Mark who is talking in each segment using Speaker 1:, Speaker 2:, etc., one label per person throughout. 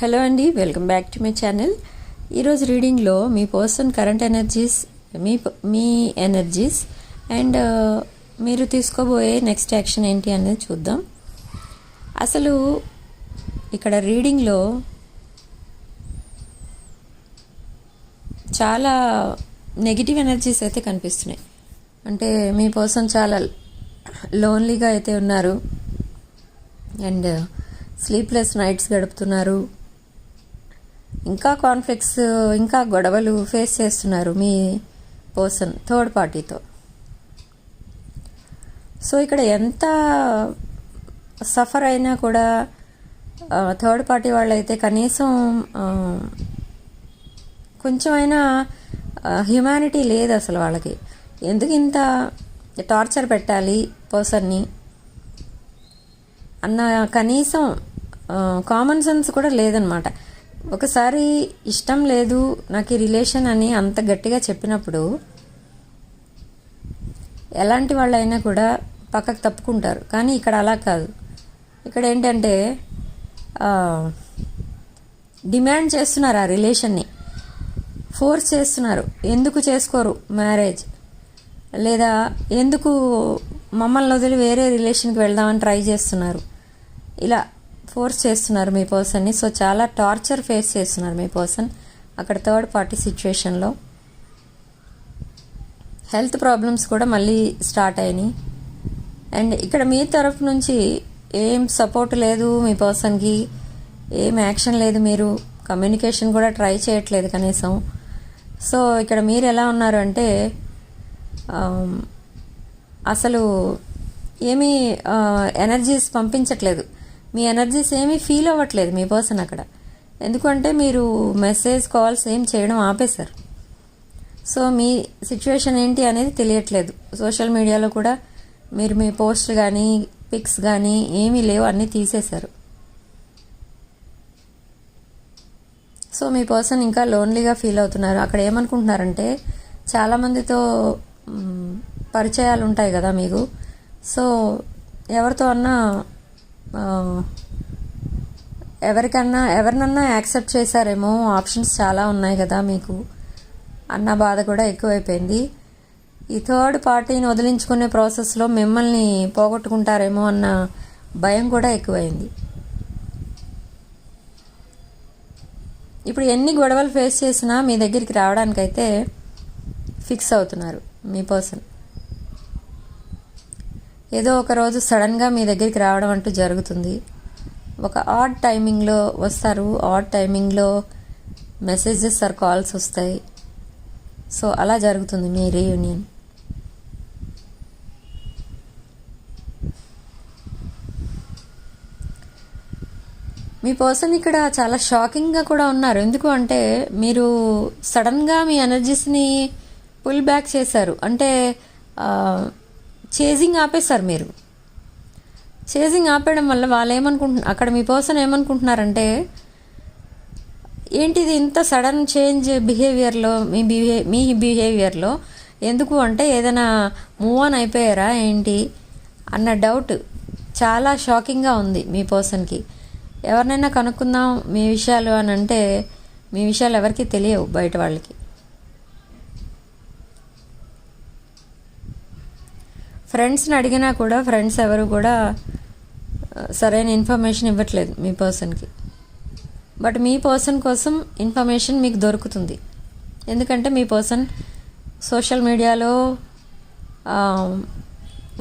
Speaker 1: Hello అండి welcome back to my channel. ఈరోజు రీడింగ్లో మీ పర్సన్ కరెంట్ ఎనర్జీస్ మీ మీ ఎనర్జీస్ అండ్ మీరు తీసుకోబోయే నెక్స్ట్ యాక్షన్ ఏంటి అనేది చూద్దాం. అసలు ఇక్కడ రీడింగ్లో చాలా నెగిటివ్ ఎనర్జీస్ అయితే కనిపిస్తున్నాయి. అంటే మీ పర్సన్ చాలా లోన్లీగా అయితే ఉన్నారు. అండ్ స్లీప్లెస్ నైట్స్ గడుపుతున్నారు. ఇంకా కాన్ఫ్లిక్ట్స్ ఇంకా గొడవలు ఫేస్ చేస్తున్నారు మీ పర్సన్ థర్డ్ పార్టీతో సో ఇక్కడ ఎంత సఫర్ అయినా కూడా థర్డ్ పార్టీ వాళ్ళైతే కనీసం కొంచెమైనా హ్యుమానిటీ లేదు అసలు వాళ్ళకి. ఎందుకు ఇంత టార్చర్ పెట్టాలి పర్సన్ని అన్న కనీసం కామన్ సెన్స్ కూడా లేదనమాట. ఒకసారి ఇష్టం లేదు నాకు ఈ రిలేషన్ అని అంత గట్టిగా చెప్పినప్పుడు ఎలాంటి వాళ్ళైనా కూడా పక్కకు తప్పుకుంటారు. కానీ ఇక్కడ అలా కాదు. ఇక్కడ ఏంటంటే డిమాండ్ చేస్తున్నారు ఆ రిలేషన్ని. ఫోర్స్ చేస్తున్నారు. ఎందుకు చేసుకోరు మ్యారేజ్? లేదా ఎందుకు మమ్మల్ని వదిలి వేరే రిలేషన్కి వెళ్దామని ట్రై చేస్తున్నారు? ఇలా ఫోర్స్ చేస్తున్నారు మీ పర్సన్ని. సో చాలా టార్చర్ ఫేస్ చేస్తున్నారు మీ పర్సన్. అక్కడ థర్డ్ పార్టీ సిచ్యువేషన్లో. హెల్త్ ప్రాబ్లమ్స్ కూడా మళ్ళీ స్టార్ట్ అయినాయి. అండ్ ఇక్కడ మీ తరఫు నుంచి ఏం సపోర్ట్ లేదు మీ పర్సన్కి. ఏం యాక్షన్ లేదు మీరు. కమ్యూనికేషన్ కూడా ట్రై చేయట్లేదు కనీసం. సో ఇక్కడ మీరు ఎలా ఉన్నారు అంటే అసలు ఏమీ ఎనర్జీస్ పంపించట్లేదు. మీ ఎనర్జీస్ ఏమీ ఫీల్ అవ్వట్లేదు మీ పర్సన్ అక్కడ. ఎందుకంటే మీరు మెసేజ్ కాల్స్ ఏం చేయడం ఆపేశారు. సో మీ సిచ్యువేషన్ ఏంటి అనేది తెలియట్లేదు. సోషల్ మీడియాలో కూడా మీరు మీ పోస్ట్ కానీ పిక్స్ కానీ ఏమీ లేవు అన్నీ తీసేశారు. సో మీ పర్సన్ ఇంకా లోన్లీగా ఫీల్ అవుతున్నారు. అక్కడ ఏమనుకుంటున్నారంటే చాలామందితో పరిచయాలు ఉంటాయి కదా మీకు. సో ఎవరితో అన్నా Um, ఎవరికన్నా ఎవరినన్నా యాక్సెప్ట్ చేశారేమో ఆప్షన్స్ చాలా ఉన్నాయి కదా మీకు. అన్న బాధ కూడా ఎక్కువైపోయింది. ఈ థర్డ్ పార్టీని వదిలించుకునే ప్రాసెస్లో మిమ్మల్ని పోగొట్టుకుంటారేమో అన్న భయం కూడా ఎక్కువైంది. ఇప్పుడు ఎన్ని గొడవలు ఫేస్ చేసినా మీ దగ్గరికి రావడానికైతే ఫిక్స్ అవుతున్నారు మీ పర్సన్ ఏదో ఒక రోజు సడన్గా మీ దగ్గరికి రావడం అంటూ జరుగుతుంది. ఒక ఆడ్ టైమింగ్లో వస్తారు. ఆడ్ టైమింగ్లో మెసేజెస్ ఆర్ కాల్స్ వస్తాయి. సో అలా జరుగుతుంది మీ రీయూనియన్ మీ పర్సన్ ఇక్కడ చాలా షాకింగ్గా కూడా ఉన్నారు. ఎందుకు అంటే మీరు సడన్గా మీ ఎనర్జీస్ని పుల్ బ్యాక్ చేశారు. అంటే చేజింగ్ ఆపేశారు మీరు. చేజింగ్ ఆపేయడం వల్ల వాళ్ళు ఏమనుకుంటున్నారు అక్కడ మీ పర్సన్ ఏమనుకుంటున్నారంటే ఏంటిది ఇంత సడన్ చేంజ్ బిహేవియర్లో మీ బిహే మీ బిహేవియర్లో? ఎందుకు అంటే ఏదైనా మూవ్ ఆన్ అయిపోయారా ఏంటి? అన్న డౌట్ చాలా షాకింగ్గా ఉంది మీ పర్సన్కి. ఎవరినైనా కనుక్కుందాం మీ విషయాలు అని అంటే మీ విషయాలు ఎవరికీ తెలియవు బయట వాళ్ళకి. ఫ్రెండ్స్ని అడిగినా కూడా ఫ్రెండ్స్ ఎవరు కూడా సరైన ఇన్ఫర్మేషన్ ఇవ్వట్లేదు మీ పర్సన్కి. బట్ మీ పర్సన్ కోసం ఇన్ఫర్మేషన్ మీకు దొరుకుతుంది. ఎందుకంటే మీ పర్సన్ సోషల్ మీడియాలో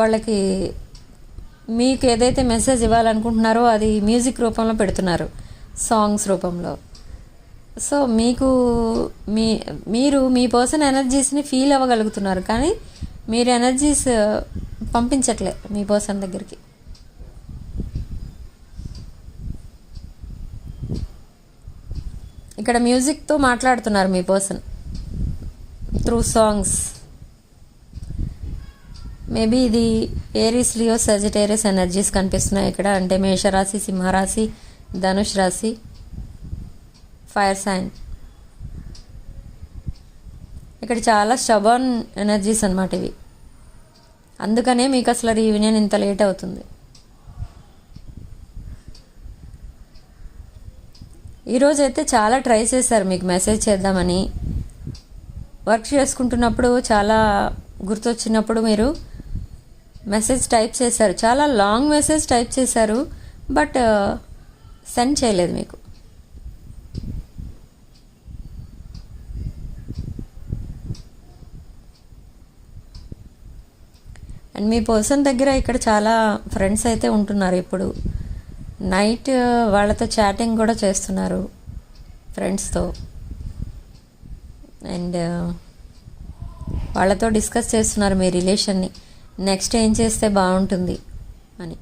Speaker 1: వాళ్ళకి మీకు ఏదైతే మెసేజ్ ఇవ్వాలనుకుంటున్నారో అది మ్యూజిక్ రూపంలో పెడుతున్నారు సాంగ్స్ రూపంలో. సో మీకు మీ మీరు మీ పర్సన్ ఎనర్జీస్ని ఫీల్ అవ్వగలుగుతున్నారు. కానీ మీరు ఎనర్జీస్ uh, పంపించట్లే మీ పర్సన్ దగ్గరికి. ఇక్కడ మ్యూజిక్తో మాట్లాడుతున్నారు మీ పర్సన్ త్రూ సాంగ్స్ మేబీ ఇది ఏరీస్ లియో సజిటేరియస్ ఎనర్జీస్ కనిపిస్తున్నాయి ఇక్కడ. అంటే మేషరాశి సింహరాశి ధనుష్ రాశి ఫైర్ సైన్ ఇక్కడ చాలా స్టబర్న్ ఎనర్జీస్ అనమాట ఇవి. అందుకనే మీకు అసలు రీయూనియన్ ఇంత లేట్ అవుతుంది. ఈరోజు అయితే చాలా ట్రై చేశారు మీకు మెసేజ్ చేద్దామని. వర్క్ చేసుకుంటున్నప్పుడు చాలా గుర్తొచ్చినప్పుడు మీరు మెసేజ్ టైప్ చేశారు. చాలా లాంగ్ మెసేజ్ టైప్ చేశారు బట్ సెండ్ uh, చేయలేదు మీకు. అండ్ మీ పర్సన్ దగ్గర ఇక్కడ చాలా ఫ్రెండ్స్ అయితే ఉంటున్నారు ఇప్పుడు. నైట్ వాళ్ళతో చాటింగ్ కూడా చేస్తున్నారు ఫ్రెండ్స్తో. అండ్ వాళ్ళతో డిస్కస్ చేస్తున్నారు మీ రిలేషన్ని. నెక్స్ట్ ఏం చేస్తే బాగుంటుంది అని.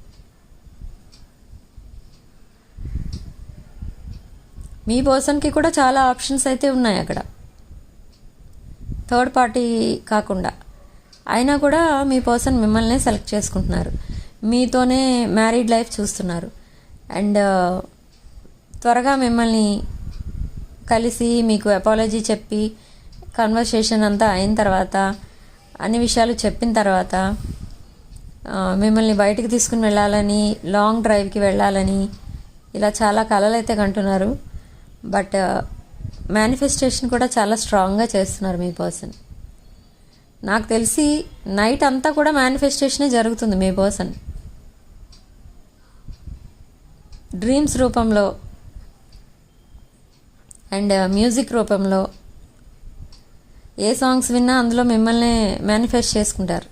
Speaker 1: మీ పర్సన్కి కూడా చాలా ఆప్షన్స్ అయితే ఉన్నాయి అక్కడ. థర్డ్ పార్టీ కాకుండా. అయినా కూడా మీ పర్సన్ మిమ్మల్ని సెలెక్ట్ చేసుకుంటున్నారు. మీతోనే మ్యారీడ్ లైఫ్ చూస్తున్నారు. అండ్ త్వరగా మిమ్మల్ని కలిసి మీకు అపాలజీ చెప్పి కన్వర్సేషన్ అంతా అయిన తర్వాత అన్ని విషయాలు చెప్పిన తర్వాత మిమ్మల్ని బయటికి తీసుకుని వెళ్ళాలని లాంగ్ డ్రైవ్కి వెళ్ళాలని ఇలా చాలా కళలు అయితే కంటున్నారు. బట్ మేనిఫెస్టేషన్ కూడా చాలా స్ట్రాంగ్గా చేస్తున్నారు మీ పర్సన్. నాకు తెలిసి నైట్ అంతా కూడా మేనిఫెస్టేషనే జరుగుతుంది మీ పర్సన్ డ్రీమ్స్ రూపంలో అండ్ మ్యూజిక్ uh, రూపంలో ఏ సాంగ్స్ విన్నా అందులో మిమ్మల్ని మేనిఫెస్ట్ చేసుకుంటారు.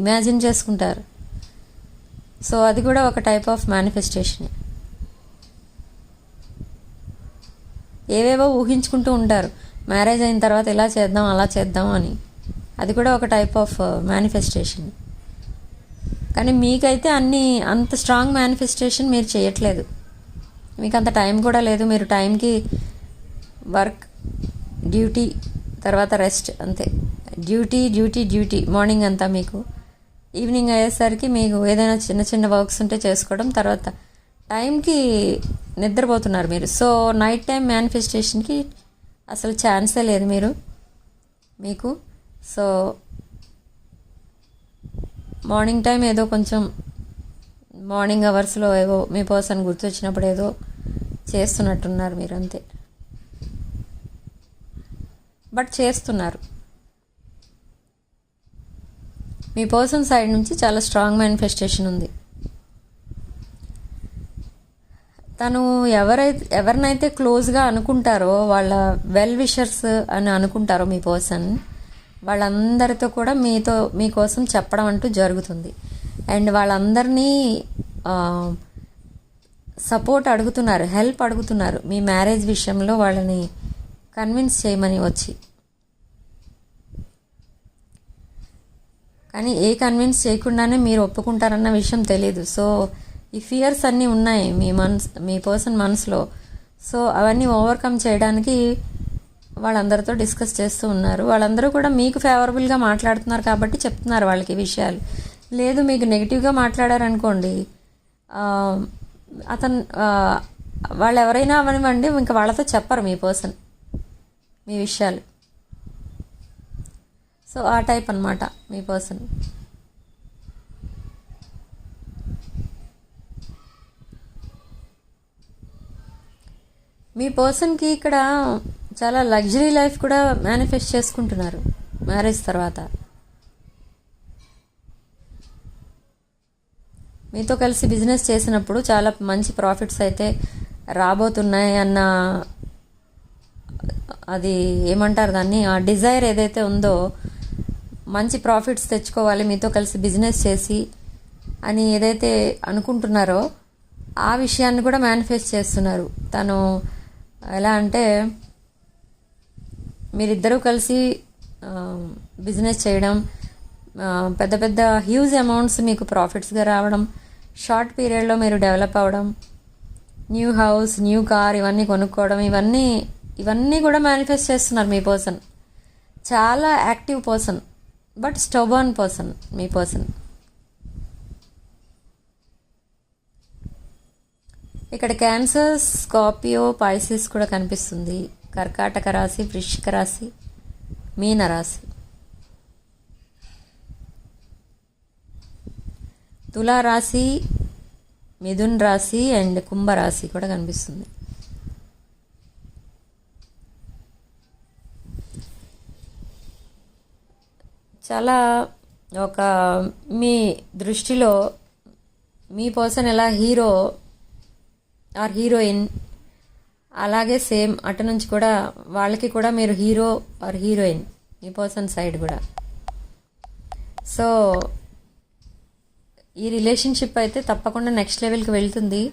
Speaker 1: ఇమాజిన్ చేసుకుంటారు. సో అది కూడా ఒక టైప్ ఆఫ్ మేనిఫెస్టేషన్ ఏవేవో ఊహించుకుంటూ ఉంటారు. మ్యారేజ్ అయిన తర్వాత ఇలా చేద్దాం అలా చేద్దాం అని. అది కూడా ఒక టైప్ ఆఫ్ మేనిఫెస్టేషన్ కానీ మీకైతే అన్ని అంత స్ట్రాంగ్ మేనిఫెస్టేషన్ మీరు చేయట్లేదు. మీకు అంత టైం కూడా లేదు. మీరు టైంకి వర్క్ డ్యూటీ తర్వాత రెస్ట్ అంతే. డ్యూటీ డ్యూటీ డ్యూటీ మార్నింగ్ అంతా మీకు. ఈవినింగ్ అయ్యేసరికి మీకు ఏదైనా చిన్న చిన్న వర్క్స్ ఉంటే చేసుకోవడం తర్వాత టైంకి నిద్రపోతున్నారు మీరు. సో నైట్ టైం మేనిఫెస్టేషన్కి అసలు ఛాన్సే లేదు మీరు మీకు. సో మార్నింగ్ టైం ఏదో కొంచెం మార్నింగ్ అవర్స్లో ఏవో మీ పర్సన్ గుర్తొచ్చినప్పుడు ఏదో చేస్తున్నట్టున్నారు మీరు అంతే బట్ చేస్తున్నారు. మీ పర్సన్ సైడ్ నుంచి చాలా స్ట్రాంగ్ మేనిఫెస్టేషన్ ఉంది. తను ఎవరైతే ఎవరినైతే క్లోజ్గా అనుకుంటారో వాళ్ళ వెల్ విషర్స్ అని అనుకుంటారో మీ పర్సన్ వాళ్ళందరితో కూడా మీతో మీకోసం చెప్పడం అంటూ జరుగుతుంది. అండ్ వాళ్ళందరినీ సపోర్ట్ అడుగుతున్నారు హెల్ప్ అడుగుతున్నారు. మీ మ్యారేజ్ విషయంలో వాళ్ళని కన్విన్స్ చేయమని వచ్చి. కానీ ఏ కన్విన్స్ చేయకుండానే మీరు ఒప్పుకుంటారన్న విషయం తెలియదు సో ఈ ఫియర్స్ అన్నీ ఉన్నాయి మీ మనసు మీ పర్సన్ మనసులో. సో అవన్నీ ఓవర్కమ్ చేయడానికి వాళ్ళందరితో డిస్కస్ చేస్తూ ఉన్నారు. వాళ్ళందరూ కూడా మీకు ఫేవరబుల్గా మాట్లాడుతున్నారు కాబట్టి చెప్తున్నారు వాళ్ళకి విషయాలు. లేదు మీకు నెగిటివ్గా మాట్లాడారనుకోండి అతను వాళ్ళు ఎవరైనా అవనివ్వండి ఇంకా వాళ్ళతో చెప్పరు మీ పర్సన్ మీ విషయాలు. సో ఆ టైప్ అనమాట మీ పర్సన్ మీ పర్సన్కి ఇక్కడ చాలా లగ్జరీ లైఫ్ కూడా మేనిఫెస్ట్ చేసుకుంటున్నారు మ్యారేజ్ తర్వాత. మీతో కలిసి బిజినెస్ చేసినప్పుడు చాలా మంచి ప్రాఫిట్స్ అయితే రాబోతున్నాయి అన్న అది ఏమంటారు దాన్ని? ఆ డిజైర్ ఏదైతే ఉందో మంచి ప్రాఫిట్స్ తెచ్చుకోవాలి మీతో కలిసి బిజినెస్ చేసి అని ఏదైతే అనుకుంటున్నారో ఆ విషయాన్ని కూడా మేనిఫెస్ట్ చేస్తున్నారు. తను ఎలా అంటే మీరిద్దరూ కలిసి బిజినెస్ చేయడం పెద్ద పెద్ద హ్యూజ్ అమౌంట్స్ మీకు ప్రాఫిట్స్గా రావడం షార్ట్ పీరియడ్లో మీరు డెవలప్ అవ్వడం న్యూ హౌస్ న్యూ కార్ ఇవన్నీ కొనుక్కోవడం ఇవన్నీ ఇవన్నీ కూడా మేనిఫెస్ట్ చేస్తున్నారు మీ పర్సన్ చాలా active person but stubborn person me person ఇక్కడ క్యాన్సర్ స్కార్పియో పైసిస్ కూడా కనిపిస్తుంది. కర్కాటక రాశి వృశ్చిక రాశి మీనరాశి తులారాశి మిథున్ రాశి అండ్ కుంభరాశి కూడా కనిపిస్తుంది. చాలా ఒక మీ దృష్టిలో మీ పర్సన్ ఎలా హీరో ఆర్ హీరోయిన్ అలాగే సేమ్ అటు నుంచి కూడా వాళ్ళకి కూడా మీరు హీరో ఆర్ హీరోయిన్ ఈ పర్సన్ సైడ్ కూడా. సో ఈ రిలేషన్షిప్ అయితే తప్పకుండా నెక్స్ట్ లెవెల్కి వెళ్తుంది.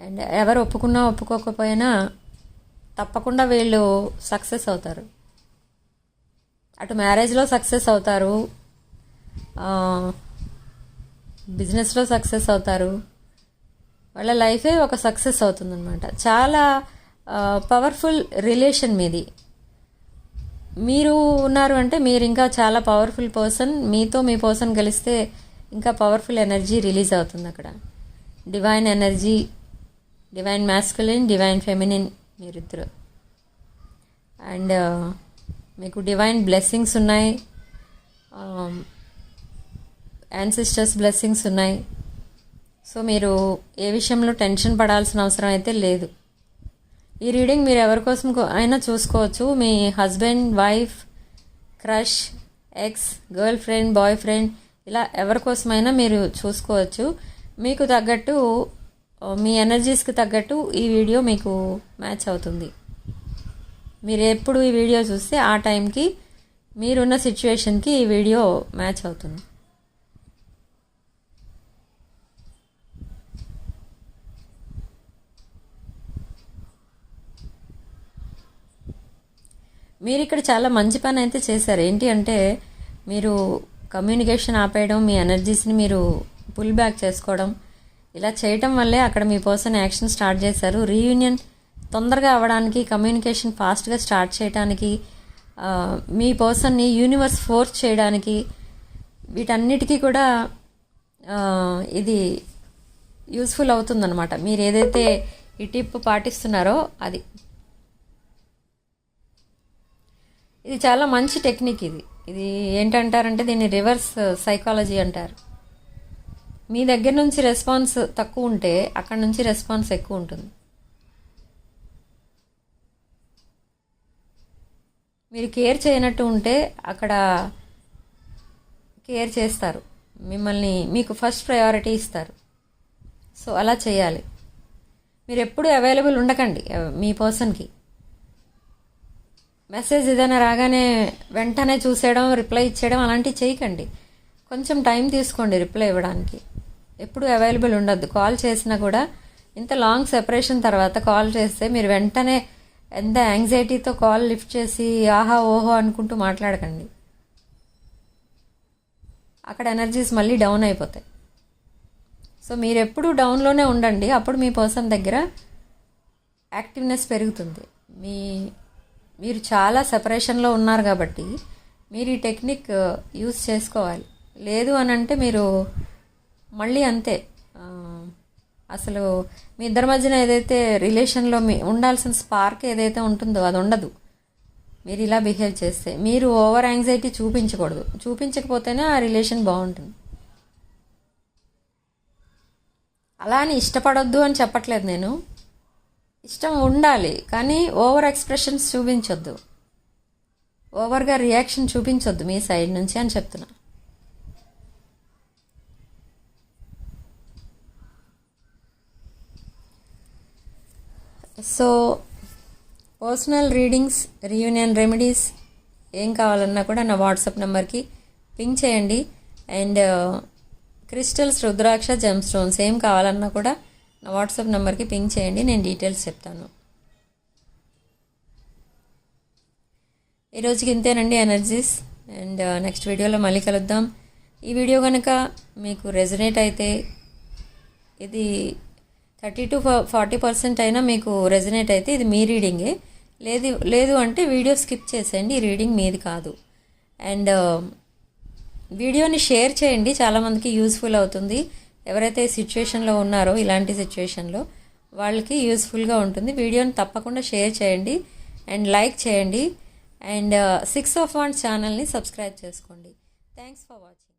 Speaker 1: అండ్ ఎవరు ఒప్పుకున్నా ఒప్పుకోకపోయినా తప్పకుండా వీళ్ళు సక్సెస్ అవుతారు. అటు మ్యారేజ్లో సక్సెస్ అవుతారు. బిజినెస్లో సక్సెస్ అవుతారు. వాళ్ళ లైఫే ఒక సక్సెస్ అవుతుందన్నమాట. చాలా పవర్ఫుల్ రిలేషన్ మీది. మీరు ఉన్నారు అంటే మీరు ఇంకా చాలా పవర్ఫుల్ పర్సన్ మీతో మీ పర్సన్ కలిస్తే ఇంకా పవర్ఫుల్ ఎనర్జీ రిలీజ్ అవుతుంది అక్కడ. Divine energy divine masculine divine feminine మీరిద్దరు. అండ్ మీకు డివైన్ బ్లెస్సింగ్స్ ఉన్నాయి. Um, యాన్సిస్టర్స్ బ్లెస్సింగ్స్ ఉన్నాయి. సో మీరు ఏ విషయంలో టెన్షన్ పడాల్సిన అవసరం అయితే లేదు. ఈ రీడింగ్ మీరు ఎవరి కోసం అయినా చూసుకోవచ్చు. మీ husband wife crush ex girlfriend boyfriend ఇలా ఎవరి కోసమైనా మీరు చూసుకోవచ్చు. మీకు తగ్గట్టు మీ ఎనర్జీస్కి తగ్గట్టు ఈ వీడియో మీకు మ్యాచ్ అవుతుంది. మీరు ఎప్పుడు ఈ వీడియో చూస్తే ఆ టైంకి మీరున్న సిచ్యువేషన్కి ఈ వీడియో మ్యాచ్ అవుతుంది. మీరు ఇక్కడ చాలా మంచి పని అయితే చేశారు. ఏంటి అంటే మీరు కమ్యూనికేషన్ ఆపేయడం మీ ఎనర్జీస్ని మీరు పుల్ బ్యాక్ చేసుకోవడం ఇలా చేయటం వల్లే అక్కడ మీ పర్సన్ యాక్షన్ స్టార్ట్ చేశారు. రీయూనియన్ తొందరగా అవ్వడానికి కమ్యూనికేషన్ ఫాస్ట్గా స్టార్ట్ చేయడానికి మీ పర్సన్ని యూనివర్స్ ఫోర్స్ చేయడానికి వీటన్నిటికీ కూడా ఇది యూస్ఫుల్ అవుతుందన్నమాట. మీరు ఏదైతే ఈ టిప్ పాటిస్తున్నారో అది. ఇది చాలా మంచి టెక్నిక్ ఇది. ఇది ఏంటంటారంటే దీన్ని రివర్స్ సైకాలజీ అంటారు. మీ దగ్గర నుంచి రెస్పాన్స్ తక్కువ ఉంటే అక్కడ నుంచి రెస్పాన్స్ ఎక్కువ ఉంటుంది. మీరు కేర్ చేయనట్టు ఉంటే అక్కడ కేర్ చేస్తారు. మిమ్మల్ని మీకు ఫస్ట్ ప్రయారిటీ ఇస్తారు. సో అలా చేయాలి. మీరు ఎప్పుడు అవైలబుల్ ఉండకండి మీ పర్సన్కి. మెసేజ్ ఏదైనా రాగానే వెంటనే చూసేయడం రిప్లై ఇచ్చేయడం అలాంటివి చేయకండి. కొంచెం టైం తీసుకోండి రిప్లై ఇవ్వడానికి. ఎప్పుడు అవైలబుల్ ఉండద్దు. కాల్ చేసినా కూడా ఇంత లాంగ్ సెపరేషన్ తర్వాత కాల్ చేస్తే మీరు వెంటనే ఎంత యాంగ్జైటీతో కాల్ లిఫ్ట్ చేసి ఆహా ఓహో అనుకుంటూ మాట్లాడకండి. అక్కడ ఎనర్జీస్ మళ్ళీ డౌన్ అయిపోతాయి. సో మీరు ఎప్పుడు డౌన్లోనే ఉండండి. అప్పుడు మీ పర్సన్ దగ్గర యాక్టివ్నెస్ పెరుగుతుంది. మీ మీరు చాలా సెపరేషన్లో ఉన్నారు కాబట్టి మీరు ఈ టెక్నిక్ యూస్ uh, చేసుకోవాలి. లేదు అని అంటే మీరు మళ్ళీ అంతే. అసలు మీ ఇద్దరి మధ్యన ఏదైతే రిలేషన్లో మీ ఉండాల్సిన స్పార్క్ ఏదైతే ఉంటుందో అది ఉండదు. మీరు ఇలా బిహేవ్ చేస్తే మీరు ఓవర్ యాంగ్జైటీ చూపించకూడదు. చూపించకపోతేనే ఆ రిలేషన్ బాగుంటుంది. అలా అని ఇష్టపడొద్దు అని చెప్పట్లేదు నేను. ఇష్టం ఉండాలి కానీ ఓవర్ ఎక్స్ప్రెషన్స్ చూపించొద్దు. ఓవర్గా రియాక్షన్ చూపించొద్దు మీ సైడ్ నుంచి అని చెప్తున్నా. So personal readings reunion remedies ఏం కావాలన్నా కూడా నా వాట్సాప్ నెంబర్కి పింక్ చేయండి. And crystals rudraksha gem stones ఏం కావాలన్నా కూడా నా వాట్సాప్ నెంబర్కి పింక్ చేయండి నేను డీటెయిల్స్ చెప్తాను. ఈరోజుకి ఇంతేనండి ఎనర్జీస్. అండ్ uh, నెక్స్ట్ వీడియోలో మళ్ళీ కలుద్దాం. ఈ వీడియో కనుక మీకు రెజనేట్ అయితే ఇది థర్టీ టు ఫార్టీ పర్సెంట్ అయినా మీకు రెజనేట్ అయితే ఇది మీ రీడింగే. లేదు లేదు అంటే వీడియో స్కిప్ చేసేయండి ఈ రీడింగ్ మీది కాదు. అండ్ uh, వీడియోని షేర్ చేయండి చాలామందికి యూస్ఫుల్ అవుతుంది. ఎవరైతే సిచ్యువేషన్లో ఉన్నారో ఇలాంటి సిచ్యువేషన్లో వాళ్ళకి యూస్ఫుల్గా ఉంటుంది. వీడియోని తప్పకుండా షేర్ చేయండి అండ్ లైక్ చేయండి. అండ్ సిక్స్ ఆఫ్ వన్ ఛానల్ని సబ్స్క్రైబ్ చేసుకోండి. Thanks for watching